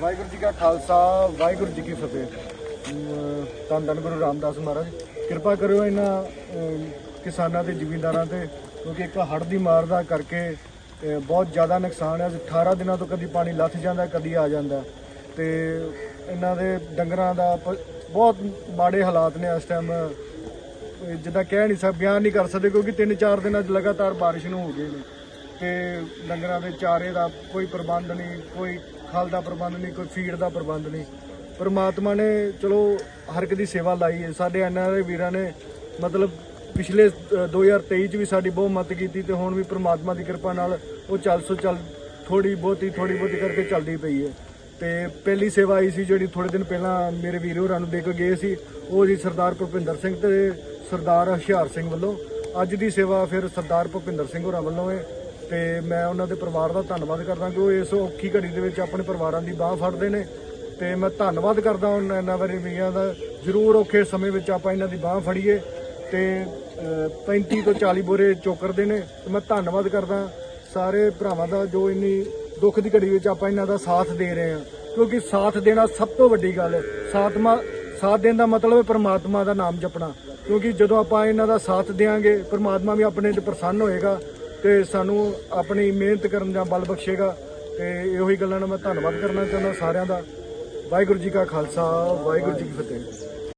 ਵਾਹਿਗੁਰੂ ਜੀ ਕਾ ਖਾਲਸਾ ਵਾਹਿਗੁਰੂ ਜੀ ਕੀ ਫਤਿਹ। ਧੰਨ ਧੰਨ ਗੁਰੂ ਰਾਮਦਾਸ ਮਹਾਰਾਜ ਕਿਰਪਾ ਕਰਿਓ ਇਹਨਾਂ ਅਮ, ਕਿਸਾਨਾਂ ਤੇ ਜ਼ਿਮੀਂਦਾਰਾਂ ਤੇ ਕਿਉਂਕਿ ਇੱਕ ਹੜ੍ਹ ਦੀ ਮਾਰ ਦਾ ਕਰਕੇ ਅ, ਬਹੁਤ ਜ਼ਿਆਦਾ ਨੁਕਸਾਨ ਹੈ। 18 ਦਿਨਾਂ ਤੋਂ ਕਦੀ ਪਾਣੀ ਲੱਥ ਜਾਂਦਾ ਕਦੀ ਆ ਜਾਂਦਾ। ਤੇ ਇਹਨਾਂ ਦੇ ਡੰਗਰਾਂ ਦਾ ਪ- ਬਹੁਤ ਮਾੜੇ ਹਾਲਾਤ ਨੇ ਇਸ ਟਾਈਮ ਜਿੱਦਾਂ ਕਹਿ ਨਹੀਂ ਸਕ ਬਿਆਨ ਨਹੀਂ ਕਰ ਸਕਦੇ ਕਿਉਂਕਿ 3-4 ਦਿਨਾਂ 'ਚ ਲਗਾਤਾਰ ਬਾਰਿਸ਼ ਨੂੰ ਹੋ ਗਏ ਨੇ। ਤੇ ਡੰਗਰਾਂ ਦੇ ਚਾਰੇ ਦਾ ਕੋਈ ਪ੍ਰਬੰਧ ਨਹੀਂ ਕੋਈ ਖਲ ਦਾ ਪ੍ਰਬੰਧ ਨਹੀਂ ਕੋਈ ਫੀਡ ਦਾ ਪ੍ਰਬੰਧ ਨਹੀਂ। ਪਰਮਾਤਮਾ ਨੇ ਚਲੋ ਹਰ ਇੱਕ ਦੀ ਸੇਵਾ ਲਾਈ ਹੈ। ਸਾਡੇ ਐਨਆਰਆਈ ਵੀਰਾਂ ਨੇ ਮਤਲਬ ਪਿਛਲੇ ਅ, 2023 ਚ ਵੀ ਸਾਡੀ ਬਹੁਤ ਮਦਦ ਕੀਤੀ ਤੇ ਹੁਣ ਵੀ ਪਰਮਾਤਮਾ ਦੀ ਕਿਰਪਾ ਨਾਲ ਉਹ ਚੱਲ ਸੋ ਚੱਲ ਥੋੜੀ ਬਹੁਤੀ ਥੋੜੀ ਬਹੁਤੀ ਕਰਕੇ ਚੱਲਦੀ ਪਈ ਹੈ। ਤੇ ਪਹਿਲੀ ਸੇਵਾ ਆਈ ਸੀ ਜਿਹੜੀ ਥੋੜੇ ਦਿਨ ਪਹਿਲਾਂ ਮੇਰੇ ਵੀਰ ਹੋਰਾਂ ਨੂੰ ਦੇ ਕੇ ਗਏ ਸੀ। ਉਹ ਜੀ ਸਰਦਾਰ ਭੁਪਿੰਦਰ ਸਿੰਘ ਤੇ ਸਰਦਾਰ ਹੁਸ਼ਿਆਰ ਸਿੰਘ ਵੱਲੋਂ। ਅੱਜ ਦੀ ਸੇਵਾ ਫਿਰ ਸਰਦਾਰ ਭੁਪਿੰਦਰ ਸਿੰਘ ਹੋਰਾਂ ਵੱਲੋਂ ਹੈ। ਤੇ ਮੈਂ ਉਹਨਾਂ ਦੇ ਪਰਿਵਾਰ ਦਾ ਧੰਨਵਾਦ ਕਰਦਾ ਕਿ ਉਹ ਇਸ ਔਖੀ ਘੜੀ ਦੇ ਵਿੱਚ ਆਪਣੇ ਪਰਿਵਾਰਾਂ ਦੀ ਬਾਹ ਫੜਦੇ ਨੇ। ਤੇ ਮੈਂ ਧੰਨਵਾਦ ਕਰਦਾ ਉਹਨਾਂ ਇਹਨਾਂ ਬਾਰੇ ਦਾ। ਜ਼ਰੂਰ ਔਖੇ ਸਮੇਂ ਵਿੱਚ ਆਪਾਂ ਇਹਨਾਂ ਦੀ ਬਾਹ ਫੜੀਏ ਤੇ ਅ, 35 ਤੋਂ 40 ਬੋਰੇ ਚੋਕਰਦੇ ਨੇ। ਤੇ ਮੈਂ ਧੰਨਵਾਦ ਕਰਦਾ ਸਾਰੇ ਭਰਾਵਾਂ ਦਾ ਜੋ ਇੰਨੀ ਦੁੱਖ ਦੀ ਘੜੀ ਵਿੱਚ ਆਪਾਂ ਇਹਨਾਂ ਦਾ ਸਾਥ ਦੇ ਰਹੇ ਹਾਂ। ਕਿਉਂਕਿ ਸਾਥ ਦੇਣਾ ਸਭ ਤੋਂ ਵੱਡੀ ਗੱਲ ਹੈ। ਸਾਥਮਾ ਸਾਥ ਦੇਣ ਦਾ ਮਤਲਬ ਹੈ ਪ੍ਰਮਾਤਮਾ ਦਾ ਨਾਮ ਜਪਣਾ। ਕਿਉਂਕਿ ਜਦੋਂ ਆਪਾਂ ਇਹਨਾਂ ਦਾ ਸਾਥ ਦੇਵਾਂਗੇ ਪ੍ਰਮਾਤਮਾ ਵੀ ਆਪਣੇ ਤੇ ਪ੍ਰਸੰਨ ਹੋਏਗਾ। ਤੇ ਸਾਨੂੰ ਆਪਣੀ ਮਿਹਨਤ ਕਰਨ ਦਾ ਬਲ ਬਖਸ਼ੇਗਾ ਤੇ ਇਹੋ ਹੀ ਗੱਲਾਂ ਨਾਲ ਮੈਂ ਧੰਨਵਾਦ ਕਰਨਾ ਚਾਹੁੰਦਾ ਸਾਰਿਆਂ ਦਾ। ਵਾਹਿਗੁਰੂ ਜੀ ਕਾ ਖਾਲਸਾ, ਵਾਹਿਗੁਰੂ ਜੀ ਕੀ ਫਤਿਹ।